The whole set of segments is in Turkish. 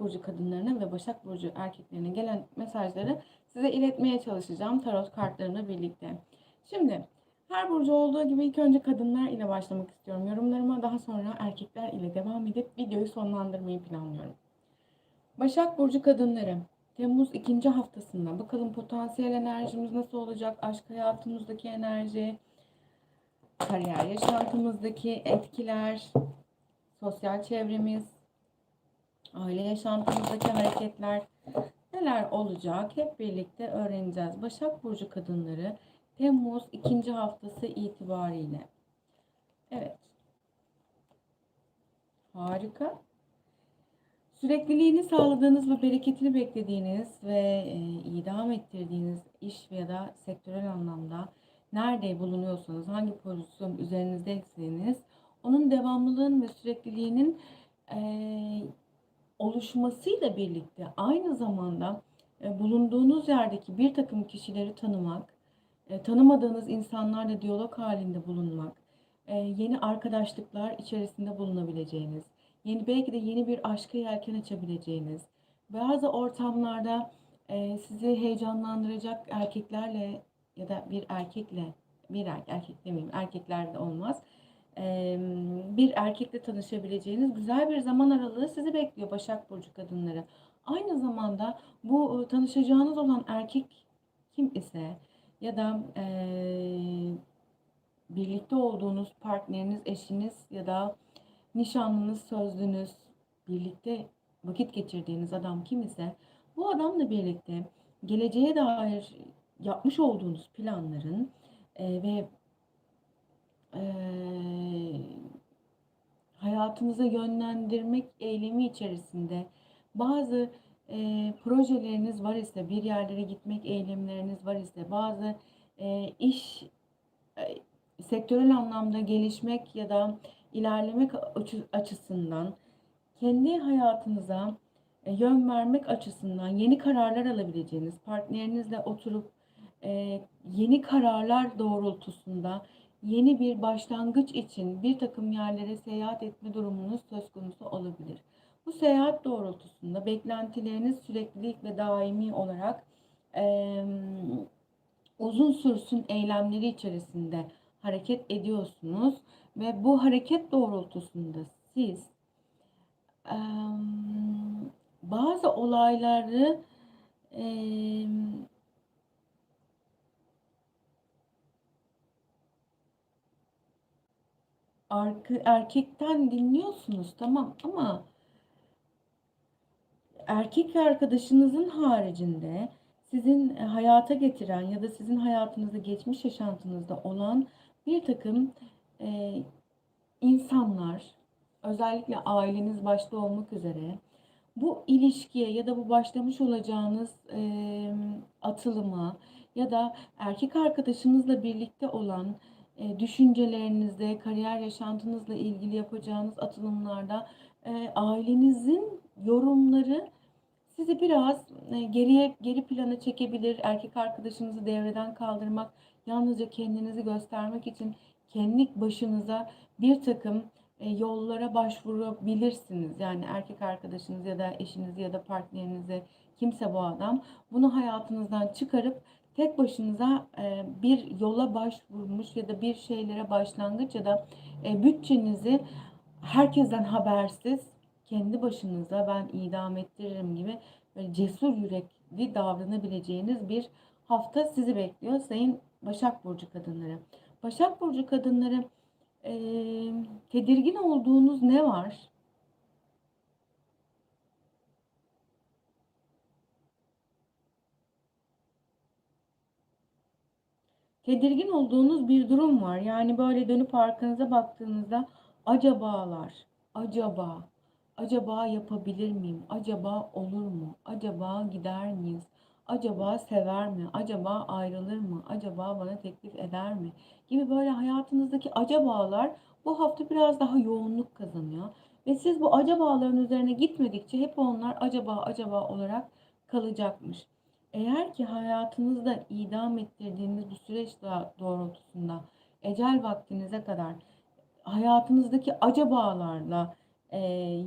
Burcu kadınlarına ve Başak Burcu erkeklerine gelen mesajları size iletmeye çalışacağım tarot kartlarımla birlikte. Şimdi her burcu olduğu gibi ilk önce kadınlar ile başlamak istiyorum yorumlarıma. Daha sonra erkekler ile devam edip videoyu sonlandırmayı planlıyorum. Başak Burcu kadınları Temmuz ikinci haftasında bakalım potansiyel enerjimiz nasıl olacak? Aşk hayatımızdaki enerji, kariyer yaşantımızdaki etkiler, sosyal çevremiz, aile yaşantımızdaki hareketler neler olacak hep birlikte öğreneceğiz. Başak Burcu kadınları Temmuz ikinci haftası itibariyle. Evet. Harika. Sürekliliğini sağladığınız ve bereketini beklediğiniz ve e, idam ettirdiğiniz iş ya da sektörel anlamda nerede bulunuyorsanız, hangi pozisyon üzerinizdeyseniz onun devamlılığın ve sürekliliğinin e, oluşmasıyla birlikte aynı zamanda e, bulunduğunuz yerdeki bir takım kişileri tanımak, e, tanımadığınız insanlarla diyalog halinde bulunmak, e, yeni arkadaşlıklar içerisinde bulunabileceğiniz, yeni belki de yeni bir aşka yelken açabileceğiniz, bazı ortamlarda sizi heyecanlandıracak erkeklerle ya da bir erkekle, bir erkek, erkek demeyeyim, erkekler de olmaz, bir erkekle tanışabileceğiniz güzel bir zaman aralığı sizi bekliyor Başak Burcu kadınları. Aynı zamanda bu e, tanışacağınız olan erkek kim ise ya da e, birlikte olduğunuz partneriniz, eşiniz ya da nişanlınız, sözlünüz, birlikte vakit geçirdiğiniz adam kim ise bu adamla birlikte geleceğe dair yapmış olduğunuz planların e, ve e, hayatınıza yönlendirmek eylemi içerisinde bazı e, projeleriniz var ise, bir yerlere gitmek eylemleriniz var ise, bazı e, iş e, sektörel anlamda gelişmek ya da ilerlemek açısından kendi hayatınıza e, yön vermek açısından yeni kararlar alabileceğiniz, partnerinizle oturup e, yeni kararlar doğrultusunda yeni bir başlangıç için bir takım yerlere seyahat etme durumunuz söz konusu olabilir. Bu seyahat doğrultusunda beklentileriniz süreklilik ve daimi olarak e, uzun sürsün eylemleri içerisinde hareket ediyorsunuz ve bu hareket doğrultusunda siz e, bazı olayları e, erkekten dinliyorsunuz tamam ama erkek arkadaşınızın haricinde sizin hayata getiren ya da sizin hayatınızda geçmiş yaşantınızda olan bir takım e, insanlar özellikle aileniz başta olmak üzere bu ilişkiye ya da bu başlamış olacağınız e, atılıma ya da erkek arkadaşınızla birlikte olan e, düşüncelerinizde, kariyer yaşantınızla ilgili yapacağınız atılımlarda e, ailenizin yorumları sizi biraz e, geriye geri plana çekebilir. Erkek arkadaşınızı devreden kaldırmak, yalnızca kendinizi göstermek için kendi başınıza bir takım e, yollara başvurabilirsiniz. Yani erkek arkadaşınız ya da eşiniz ya da partnerinize kimse bu adam bunu hayatınızdan çıkarıp tek başınıza e, bir yola başvurmuş ya da bir şeylere başlangıç ya da e, bütçenizi herkesten habersiz kendi başınıza ben idam ettiririm gibi böyle cesur yürekli davranabileceğiniz bir hafta sizi bekliyor sayın Başak Burcu kadınları. Başak Burcu kadınları e, tedirgin olduğunuz ne var? Tedirgin olduğunuz bir durum var. Yani böyle dönüp arkanıza baktığınızda acabalar, acaba, acaba yapabilir miyim? Acaba olur mu? Acaba gider miyiz? Acaba sever mi? Acaba ayrılır mı? Acaba bana teklif eder mi? Gibi böyle hayatınızdaki acabalar bu hafta biraz daha yoğunluk kazanıyor. Ve siz bu acabaların üzerine gitmedikçe hep onlar acaba acaba olarak kalacakmış. Eğer ki hayatınızda idam ettirdiğiniz bu süreç doğrultusunda ecel vaktinize kadar hayatınızdaki acabalarla e,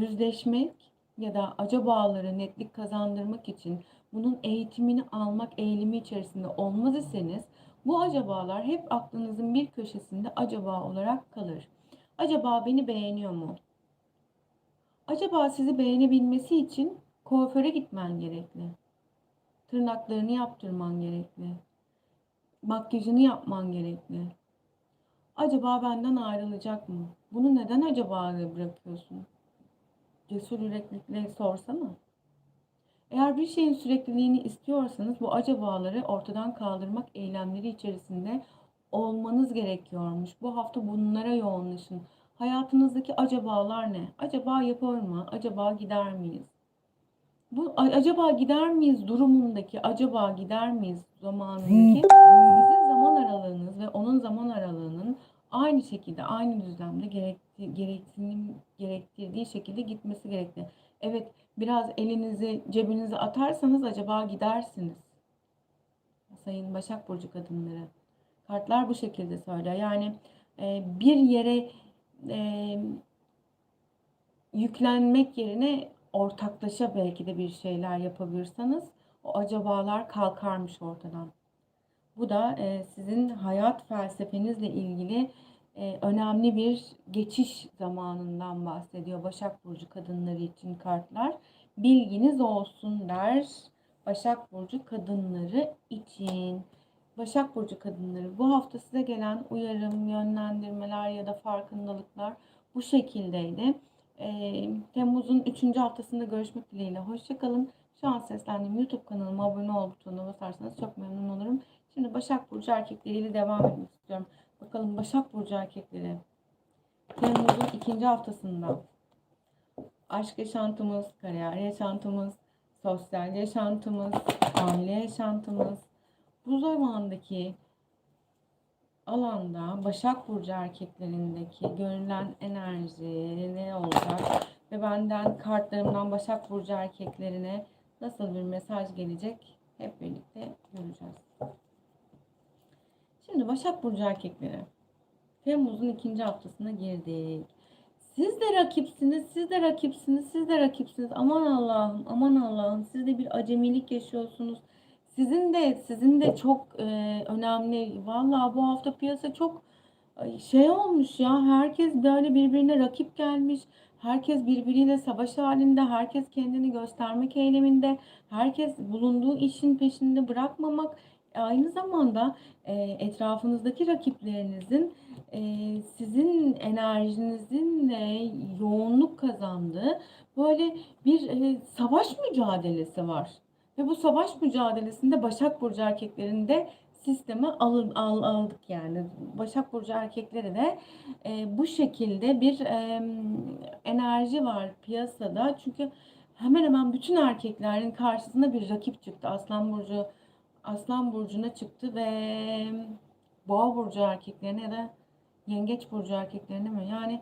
yüzleşmek ya da acabaları netlik kazandırmak için bunun eğitimini almak eğilimi içerisinde olmaz iseniz bu acabalar hep aklınızın bir köşesinde acaba olarak kalır. Acaba beni beğeniyor mu? Acaba sizi beğenebilmesi için kuaföre gitmen gerekli. Tırnaklarını yaptırman gerekli. Makyajını yapman gerekli. Acaba benden ayrılacak mı? Bunu neden acaba bırakıyorsun? Cesur yüreklilikle sorsana. Eğer bir şeyin sürekliliğini istiyorsanız bu acabaları ortadan kaldırmak eylemleri içerisinde olmanız gerekiyormuş. Bu hafta bunlara yoğunlaşın. Hayatınızdaki acabalar ne? Acaba yapar mı? Acaba gider miyiz? Bu acaba gider miyiz durumundaki acaba gider miyiz zamanındaki sizin zaman aralığınız ve onun zaman aralığının aynı şekilde aynı düzlemde gerekti, gerektiğini, gerektirdiği şekilde gitmesi gerekli. Evet biraz elinizi cebinize atarsanız acaba gidersiniz. Sayın Başak Burcu kadınları. Kartlar bu şekilde söylüyor. Yani e, bir yere e, yüklenmek yerine ortaklaşa belki de bir şeyler yapabilirseniz o acabalar kalkarmış ortadan. Bu da e, sizin hayat felsefenizle ilgili e, önemli bir geçiş zamanından bahsediyor Başak Burcu kadınları için kartlar. Bilginiz olsun der Başak Burcu kadınları için. Başak Burcu kadınları bu hafta size gelen uyarım, yönlendirmeler ya da farkındalıklar bu şekildeydi. E, Temmuz'un 3. haftasında görüşmek dileğiyle. Hoşçakalın. Şu an seslendiğim YouTube kanalıma abone ol butonuna basarsanız çok memnun olurum. Şimdi Başak Burcu erkekleriyle devam etmek istiyorum. Bakalım Başak Burcu erkekleri. Temmuz'un ikinci haftasında aşk yaşantımız, kariyer yaşantımız, sosyal yaşantımız, aile yaşantımız, bu zamandaki alanda Başak Burcu erkeklerindeki görülen enerji ne olacak ve benden kartlarımdan Başak Burcu erkeklerine nasıl bir mesaj gelecek hep birlikte göreceğiz. Şimdi Başak Burcu erkekleri Temmuz'un ikinci haftasına girdik. Siz de rakipsiniz, siz de rakipsiniz, siz de rakipsiniz. Aman Allah'ım, aman Allah'ım. Siz de bir acemilik yaşıyorsunuz sizin de sizin de çok e, önemli. Vallahi bu hafta piyasa çok şey olmuş ya. Herkes böyle birbirine rakip gelmiş. Herkes birbiriyle savaş halinde. Herkes kendini göstermek eyleminde. Herkes bulunduğu işin peşinde bırakmamak. Aynı zamanda e, etrafınızdaki rakiplerinizin e, sizin enerjinizin e, yoğunluk kazandığı böyle bir e, savaş mücadelesi var. Ve bu savaş mücadelesinde Başak Burcu erkeklerinde sisteme al, al, aldık yani. Başak Burcu erkekleri de e, bu şekilde bir e, enerji var piyasada. Çünkü hemen hemen bütün erkeklerin karşısında bir rakip çıktı. Aslan Burcu Aslan Burcu'na çıktı ve Boğa Burcu erkeklerine ya da Yengeç Burcu erkeklerine mi? Yani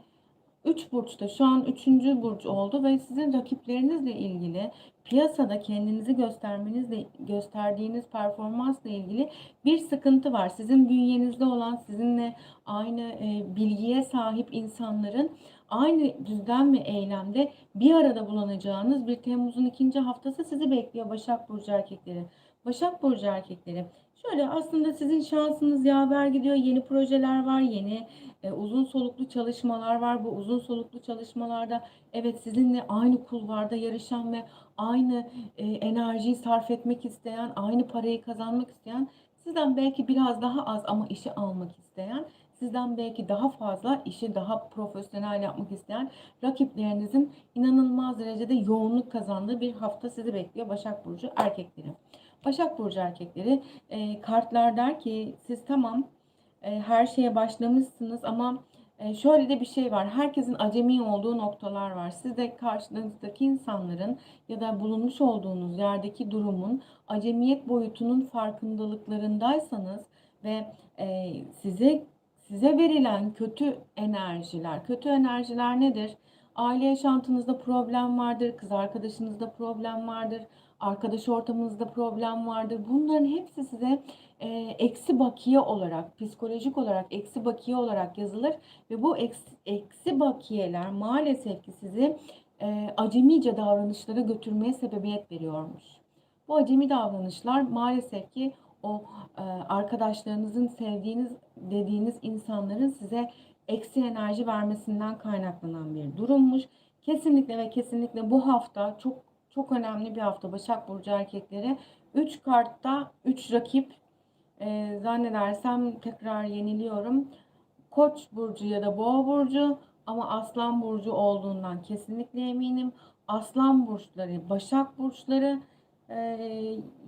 3 burçta şu an 3. burç oldu ve sizin rakiplerinizle ilgili piyasada kendinizi göstermenizle gösterdiğiniz performansla ilgili bir sıkıntı var. Sizin bünyenizde olan sizinle aynı e, bilgiye sahip insanların aynı düzlem ve eylemde bir arada bulunacağınız bir Temmuz'un ikinci haftası sizi bekliyor Başak Burcu erkekleri. Başak Burcu erkekleri. Şöyle aslında sizin şansınız yaver gidiyor. Yeni projeler var, yeni e, uzun soluklu çalışmalar var. Bu uzun soluklu çalışmalarda evet sizinle aynı kulvarda yarışan ve aynı e, enerjiyi sarf etmek isteyen, aynı parayı kazanmak isteyen, sizden belki biraz daha az ama işi almak isteyen, sizden belki daha fazla işi daha profesyonel yapmak isteyen rakiplerinizin inanılmaz derecede yoğunluk kazandığı bir hafta sizi bekliyor Başak Burcu erkekleri. Başak Burcu erkekleri e, kartlar der ki siz tamam e, her şeye başlamışsınız ama e, şöyle de bir şey var. Herkesin acemi olduğu noktalar var. Siz de karşınızdaki insanların ya da bulunmuş olduğunuz yerdeki durumun acemiyet boyutunun farkındalıklarındaysanız ve e, size size verilen kötü enerjiler, kötü enerjiler nedir? Aile yaşantınızda problem vardır, kız arkadaşınızda problem vardır, arkadaş ortamınızda problem vardır. Bunların hepsi size e, eksi bakiye olarak, psikolojik olarak eksi bakiye olarak yazılır ve bu eksi, eksi bakiyeler maalesef ki sizi e, acemice davranışlara götürmeye sebebiyet veriyormuş. Bu acemi davranışlar maalesef ki o e, arkadaşlarınızın sevdiğiniz dediğiniz insanların size eksi enerji vermesinden kaynaklanan bir durummuş. Kesinlikle ve kesinlikle bu hafta çok çok önemli bir hafta Başak Burcu erkekleri. 3 kartta 3 rakip e, zannedersem tekrar yeniliyorum. Koç burcu ya da boğa burcu ama aslan burcu olduğundan kesinlikle eminim. Aslan burçları, başak burçları e,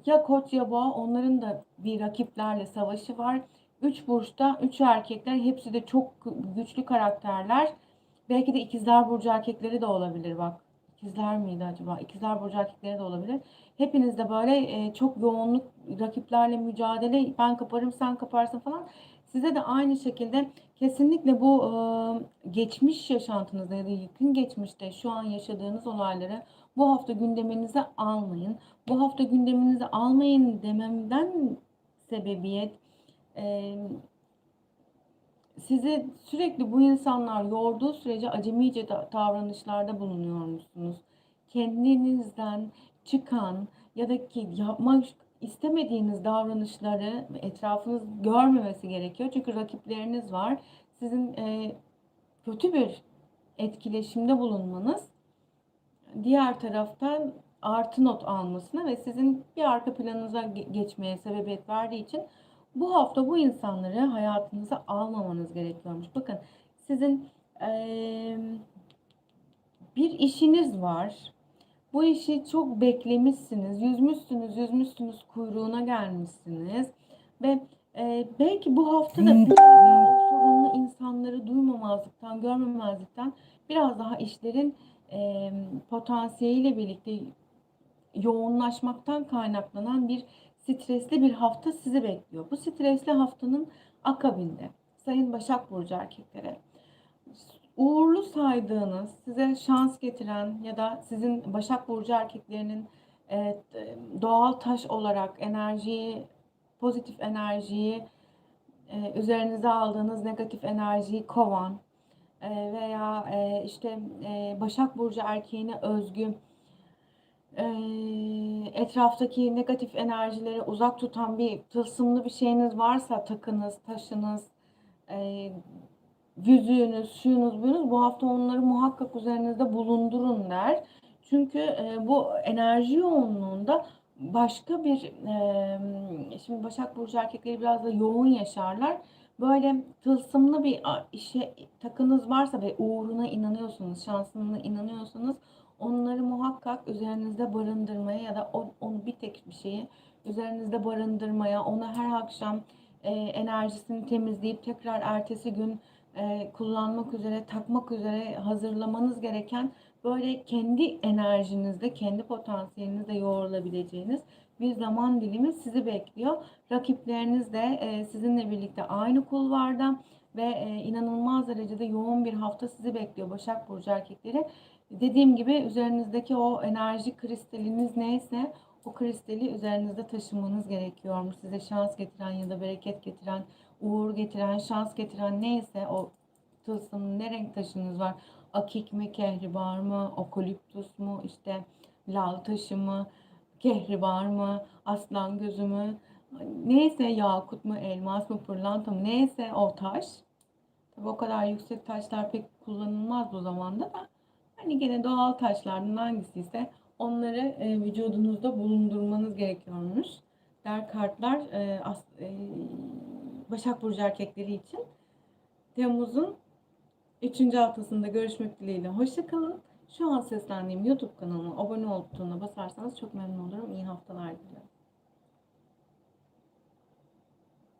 ya koç ya boğa onların da bir rakiplerle savaşı var. Üç burçta üç erkekler hepsi de çok güçlü karakterler. Belki de ikizler burcu erkekleri de olabilir bak. İkizler miydi acaba? İkizler burcu erkekleri de olabilir. Hepiniz de böyle e, çok yoğunluk rakiplerle mücadele ben kaparım sen kaparsın falan. Size de aynı şekilde kesinlikle bu e, geçmiş yaşantınızda ya da yakın geçmişte şu an yaşadığınız olayları bu hafta gündeminize almayın. Bu hafta gündeminize almayın dememden sebebiyet e, sizi sürekli bu insanlar yorduğu sürece acemice davranışlarda bulunuyormuşsunuz. Kendinizden çıkan ya da ki yapmak istemediğiniz davranışları etrafınız görmemesi gerekiyor. Çünkü rakipleriniz var. Sizin e, kötü bir etkileşimde bulunmanız diğer taraftan artı not almasına ve sizin bir arka planınıza geçmeye sebebiyet verdiği için bu hafta bu insanları hayatınıza almamanız gerekiyormuş. Bakın sizin e, bir işiniz var. Bu işi çok beklemişsiniz, yüzmüşsünüz, yüzmüşsünüz, kuyruğuna gelmişsiniz ve e, belki bu hafta da sorunlu insanları duymamazlıktan, görmemezlikten biraz daha işlerin e, potansiyeliyle birlikte yoğunlaşmaktan kaynaklanan bir stresli bir hafta sizi bekliyor. Bu stresli haftanın akabinde Sayın Başak Burcu erkeklere uğurlu saydığınız, size şans getiren ya da sizin Başak Burcu erkeklerinin e, doğal taş olarak enerjiyi, pozitif enerjiyi, e, üzerinize aldığınız negatif enerjiyi kovan e, veya e, işte Başak Burcu erkeğine özgü etraftaki negatif enerjileri uzak tutan bir tılsımlı bir şeyiniz varsa takınız, taşınız, e, yüzüğünüz, şuyunuz, buyunuz bu hafta onları muhakkak üzerinizde bulundurun der. Çünkü e, bu enerji yoğunluğunda başka bir e, şimdi Başak Burcu erkekleri biraz da yoğun yaşarlar. Böyle tılsımlı bir işe takınız varsa ve uğruna inanıyorsunuz, şansına inanıyorsanız onları muhakkak üzerinizde barındırmaya ya da onu bir tek bir şeyi üzerinizde barındırmaya, onu her akşam e, enerjisini temizleyip tekrar ertesi gün e, kullanmak üzere, takmak üzere hazırlamanız gereken böyle kendi enerjinizde, kendi potansiyelinizde yoğrulabileceğiniz bir zaman dilimi sizi bekliyor. Rakipleriniz de e, sizinle birlikte aynı kulvarda ve e, inanılmaz derecede yoğun bir hafta sizi bekliyor Başak Burcu erkekleri. Dediğim gibi üzerinizdeki o enerji kristaliniz neyse o kristali üzerinizde taşımanız gerekiyormuş. Size şans getiren ya da bereket getiren, uğur getiren, şans getiren neyse o tılsım ne renk taşınız var? Akik mi, kehribar mı, okoliptus mu, işte lal taşı mı, kehribar mı, aslan gözü mü, neyse yakut mu, elmas mı, pırlanta mı, neyse o taş. Tabi o kadar yüksek taşlar pek kullanılmaz bu zamanda da. Hani gene doğal taşlardan hangisi ise onları e, vücudunuzda bulundurmanız gerekiyormuş. Der kartlar e, as, e, Başak Burcu erkekleri için. Temmuz'un 3. haftasında görüşmek dileğiyle. Hoşçakalın. Şu an seslendiğim YouTube kanalına abone ol butonuna basarsanız çok memnun olurum. İyi haftalar diliyorum.